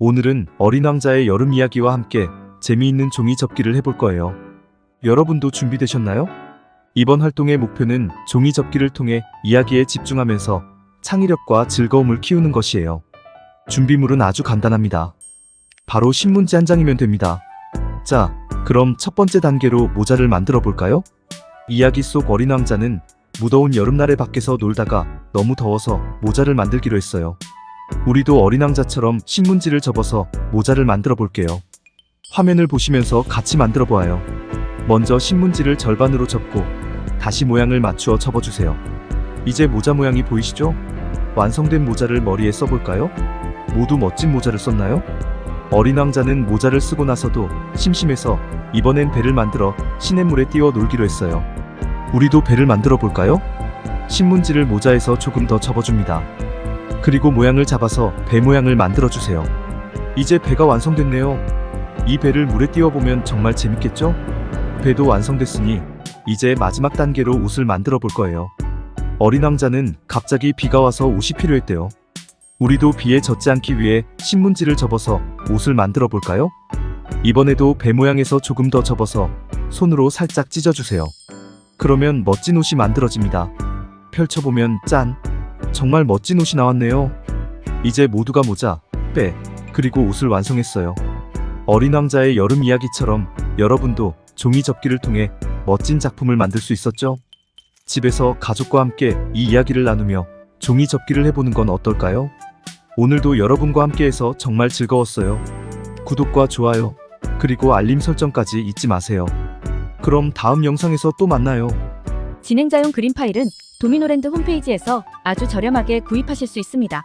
오늘은 어린 왕자의 여름 이야기와 함께 재미있는 종이 접기를 해볼 거예요. 여러분도 준비되셨나요? 이번 활동의 목표는 종이 접기를 통해 이야기에 집중하면서 창의력과 즐거움을 키우는 것이에요. 준비물은 아주 간단합니다. 바로 신문지 한 장이면 됩니다. 자, 그럼 첫 번째 단계로 모자를 만들어 볼까요? 이야기 속 어린 왕자는 무더운 여름날에 밖에서 놀다가 너무 더워서 모자를 만들기로 했어요. 우리도 어린 왕자처럼 신문지를 접어서 모자를 만들어 볼게요. 화면을 보시면서 같이 만들어 보아요. 먼저 신문지를 절반으로 접고 다시 모양을 맞추어 접어주세요. 이제 모자 모양이 보이시죠? 완성된 모자를 머리에 써볼까요? 모두 멋진 모자를 썼나요? 어린 왕자는 모자를 쓰고 나서도 심심해서 이번엔 배를 만들어 시냇물에 띄워 놀기로 했어요. 우리도 배를 만들어 볼까요? 신문지를 모자에서 조금 더 접어줍니다. 그리고 모양을 잡아서 배 모양을 만들어 주세요. 이제 배가 완성됐네요. 이 배를 물에 띄워보면 정말 재밌겠죠? 배도 완성됐으니 이제 마지막 단계로 옷을 만들어 볼 거예요. 어린 왕자는 갑자기 비가 와서 옷이 필요했대요. 우리도 비에 젖지 않기 위해 신문지를 접어서 옷을 만들어 볼까요? 이번에도 배 모양에서 조금 더 접어서 손으로 살짝 찢어주세요. 그러면 멋진 옷이 만들어집니다. 펼쳐보면 짠! 정말 멋진 옷이 나왔네요. 이제 모두가 모자, 배, 그리고 옷을 완성했어요. 어린 왕자의 여름 이야기처럼 여러분도 종이 접기를 통해 멋진 작품을 만들 수 있었죠? 집에서 가족과 함께 이 이야기를 나누며 종이 접기를 해보는 건 어떨까요? 오늘도 여러분과 함께해서 정말 즐거웠어요. 구독과 좋아요, 그리고 알림 설정까지 잊지 마세요. 그럼 다음 영상에서 또 만나요. 진행자용 그림 파일은 도미노랜드 홈페이지에서 아주 저렴하게 구입하실 수 있습니다.